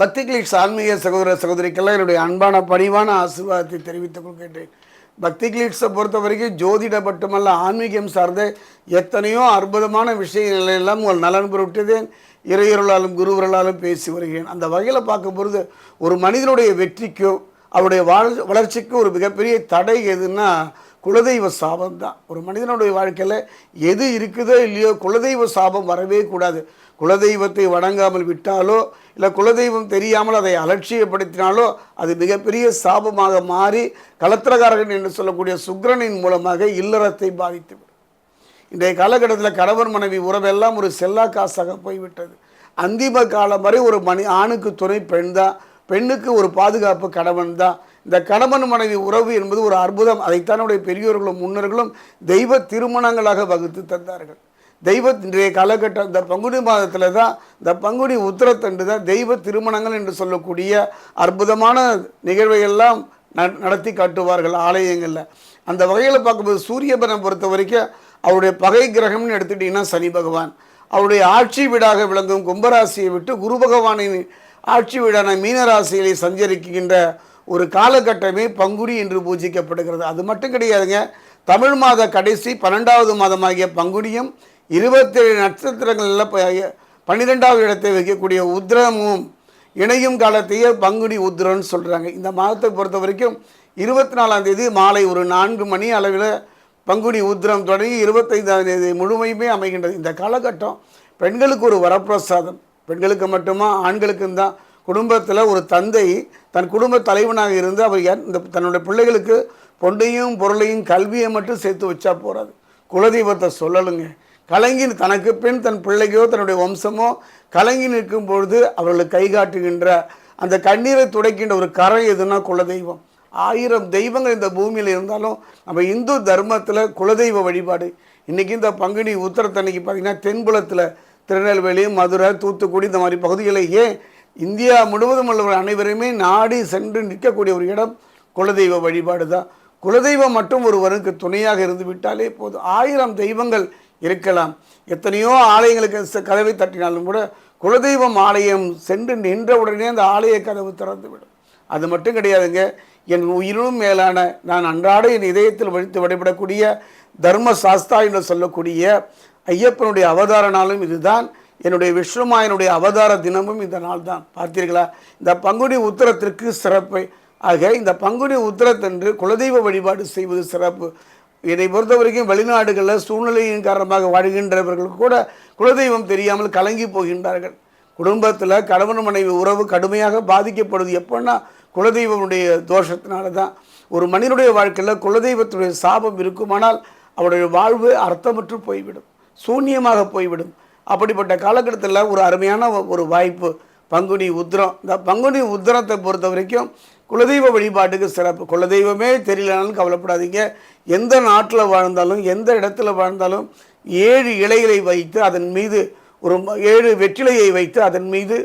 பக்தி கிளிக்ஸ் ஆன்மீக சகோதர சகோதரிக்கெல்லாம் என்னுடைய அன்பான பணிவான ஆசீர்வாதத்தை தெரிவித்துக் கொள்கின்றேன். பக்தி கிளிக்ஸை பொறுத்த வரைக்கும் ஜோதிட மட்டுமல்ல ஆன்மீகம் சார்ந்த எத்தனையோ அற்புதமான விஷயங்களெல்லாம் உங்கள் நலன் பொருட்டதேன் இறையருளாலும் குருவர்களாலும் பேசி வருகிறேன். அந்த வகையில் பார்க்கும்பொழுது ஒரு மனிதனுடைய வெற்றிக்கோ அவருடைய வாழ் வளர்ச்சிக்கு ஒரு மிகப்பெரிய தடை எதுன்னா குலதெய்வ சாபம் தான். ஒரு மனிதனுடைய வாழ்க்கையில் எது இருக்குதோ இல்லையோ குலதெய்வ சாபம் வரவே கூடாது. குலதெய்வத்தை வணங்காமல் விட்டாலோ இல்லை குலதெய்வம் தெரியாமல் அதை அலட்சியப்படுத்தினாலோ அது மிகப்பெரிய சாபமாக மாறி கலத்திரகாரகன் என்று சொல்லக்கூடிய சுக்கிரனின் மூலமாக இல்லறத்தை பாதித்துவிடும். இன்றைய காலகட்டத்தில் கணவன் மனைவி உறவெல்லாம் ஒரு செல்லா காசாக போய்விட்டது. அந்திம காலம் வரை ஒரு மணி ஆணுக்கு துணை பெண் தான். பெண்ணுக்கு ஒரு பாதுகாப்பு கணவன் தான். இந்த கணவன் மனைவி உறவு என்பது ஒரு அற்புதம். அதைத்தான் நம்முடைய பெரியோர்களும் முன்னர்களும் தெய்வ திருமணங்களாக வகுத்து தந்தார்கள். தெய்வ இன்றைய காலகட்டம் இந்த பங்குனி மாதத்தில் தான் இந்த பங்குனி உத்திரத்தண்டு தான் தெய்வ திருமணங்கள் என்று சொல்லக்கூடிய அற்புதமான நிகழ்வையெல்லாம் ந- நடத்தி காட்டுவார்கள் ஆலயங்களில். அந்த வகையில் பார்க்கும்போது சூரியபனை பொறுத்த வரைக்கும் அவருடைய பகை கிரகம்னு எடுத்துட்டிங்கன்னா சனி பகவான். அவருடைய ஆட்சி வீடாக விளங்கும் கும்பராசியை விட்டு குரு பகவானின் ஆட்சி வீடான மீனராசியிலே சஞ்சரிக்கின்ற ஒரு காலகட்டமே பங்குனி என்று பூஜிக்கப்படுகிறது. அது மட்டும் கிடையாதுங்க. தமிழ் மாத கடைசி பன்னெண்டாவது மாதமாகிய பங்குனியும் இருபத்தேழு நட்சத்திரங்களில் பன்னிரெண்டாவது இடத்தை வைக்கக்கூடிய உத்திரமும் இணையும் காலத்தையே பங்குனி உத்திரம்னு சொல்கிறாங்க இந்த மாதத்தை பொறுத்த வரைக்கும் இருபத்தி நாலாம் தேதி மாலை ஒரு நான்கு மணி அளவில் பங்குனி உத்திரம் தொடங்கி இருபத்தைந்தாம் தேதி முழுமையுமே அமைகின்றது. இந்த காலகட்டம் பெண்களுக்கு ஒரு வரப்பிரசாதம். பெண்களுக்கு மட்டுமா ஆண்களுக்கும் தான் குடும்பத்தில் ஒரு தந்தை தன் குடும்ப தலைவனாக இருந்து அவர் இந்த தன்னுடைய பிள்ளைகளுக்கு பொண்ணையும் பொருளையும் கல்வியை மட்டும் சேர்த்து வச்சா போகிறாது குலதெய்வத்தை சொல்லலுங்க. கலங்கி தனக்கு பின் தன் பிள்ளைக்கோ தன்னுடைய வம்சமோ கலங்கி நிற்கும் பொழுது அவர்களுக்கு கை காட்டுகின்ற அந்த கண்ணீரை துடைக்கின்ற ஒரு கரை எதுனா குலதெய்வம். ஆயிரம் தெய்வங்கள் இந்த பூமியில் இருந்தாலும் நம்ம இந்து தர்மத்தில் குலதெய்வ வழிபாடு. இன்றைக்கி இந்த பங்குனி உத்தரத்தன்னைக்கு பார்த்திங்கன்னா தென்புலத்தில் திருநெல்வேலி மதுரை தூத்துக்குடி இந்த மாதிரி பகுதிகளையே ஏன் இந்தியா முழுவதும் உள்ளவர் அனைவருமே நாடி சென்று நிற்கக்கூடிய ஒரு இடம் குலதெய்வ வழிபாடு தான். குலதெய்வம் மட்டும் ஒருவருக்கு துணையாக இருந்து விட்டாலே போதும். ஆயிரம் தெய்வங்கள் இருக்கலாம். எத்தனையோ ஆலயங்களுக்கு ச- கதவை தட்டினாலும் கூட குலதெய்வம் ஆலயம் சென்று நின்ற உடனே அந்த ஆலய கதவு திறந்துவிடும். அது மட்டும் கிடையாதுங்க. என் உயிரினும் மேலான நான் அன்றாட என் இதயத்தில் வழித்து வழிபடக்கூடிய தர்ம சாஸ்தா என்று சொல்லக்கூடிய ஐயப்பனுடைய அவதாரனாலும் இதுதான். என்னுடைய விஸ்வமாயனுடைய அவதார தினமும் இந்த நாள் தான். பார்த்தீர்களா? இந்த பங்குனி உத்தரத்திற்கு சிறப்பு. ஆக இந்த பங்குனி உத்தரத்தன்று குலதெய்வ வழிபாடு செய்வது சிறப்பு. இதை பொறுத்த வரைக்கும் வெளிநாடுகளில் சூழ்நிலையின் காரணமாக வாழ்கின்றவர்கள் கூட குலதெய்வம் தெரியாமல் கலங்கி போகின்றார்கள். குடும்பத்தில் கணவன் மனைவி உறவு கடுமையாக பாதிக்கப்படுது. எப்போன்னா குலதெய்வனுடைய தோஷத்தினால தான். ஒரு மனிதனுடைய வாழ்க்கையில் குலதெய்வத்துடைய சாபம் இருக்குமானால் அவருடைய வாழ்வு அர்த்தமற்று போய்விடும். சூன்யமாக போய்விடும். அப்படிப்பட்ட காலகட்டத்தில் ஒரு அருமையான ஒரு வாய்ப்பு பங்குனி உத்திரம். இந்த பங்குனி உத்திரத்தை பொறுத்த வரைக்கும் குலதெய்வ வழிபாட்டுக்கு சிறப்பு. குலதெய்வமே தெரியலனாலும் கவலைப்படாதீங்க. எந்த நாட்டில் வாழ்ந்தாலும் எந்த இடத்துல வாழ்ந்தாலும் ஏழு இலைகளை வைத்து அதன் மீது ஒரு ஏழு வெற்றிலையை வைத்து அதன் மீது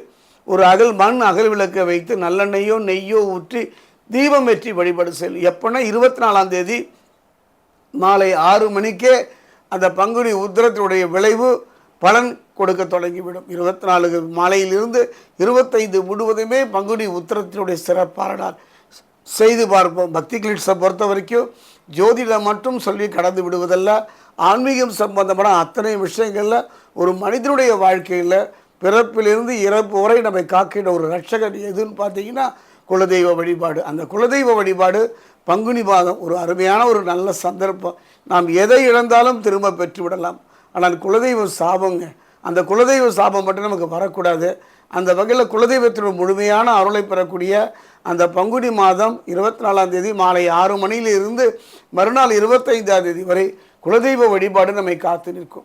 ஒரு அகல் மண் அகல் விளக்கை வைத்து நல்லெண்ணெயோ நெய்யோ ஊற்றி தீபம் வெற்றி வழிபாடு செய்யணும் எப்போன்னா இருபத்தி நாலாம் தேதி மாலை ஆறு மணிக்கே அந்த பங்குனி உத்திரத்தினுடைய விளைவு பலன் கொடுக்க தொடங்கிவிடும். இருபத்தி நாலு மாலையிலிருந்து இருபத்தைந்து முழுவதுமே பங்குனி உத்திரத்தினுடைய சிறப்பான நாள் செய்து பார்ப்போம். பக்தி கிளிட்ஸை பொறுத்த வரைக்கும் ஜோதிடம் மட்டும் சொல்லி கடந்து விடுவதல்ல ஆன்மீகம் சம்பந்தமான அத்தனை விஷயங்களில் ஒரு மனிதனுடைய வாழ்க்கையில் பிறப்பிலிருந்து இறப்பு வரை நம்மை காக்கின்ற ஒரு ரட்சகர் எதுன்னு பார்த்தீங்கன்னா குலதெய்வ வழிபாடு. அந்த குலதெய்வ வழிபாடு பங்குனி மாதம் ஒரு அருமையான ஒரு நல்ல சந்தர்ப்பம். நாம் எதை இழந்தாலும் திரும்ப பெற்று ஆனால் ஆனால் குலதெய்வ சாபங்க. அந்த குலதெய்வ சாபம் மட்டும் நமக்கு வரக்கூடாது. அந்த வகையில் குலதெய்வத்தினுடைய முழுமையான அருளை பெறக்கூடிய அந்த பங்குனி மாதம் இருபத்தி நாலாம் தேதி மாலை ஆறு மணியிலிருந்து மறுநாள் இருபத்தைந்தாம் தேதி வரை குலதெய்வ வழிபாடு நம்மை காத்து நிற்கும்.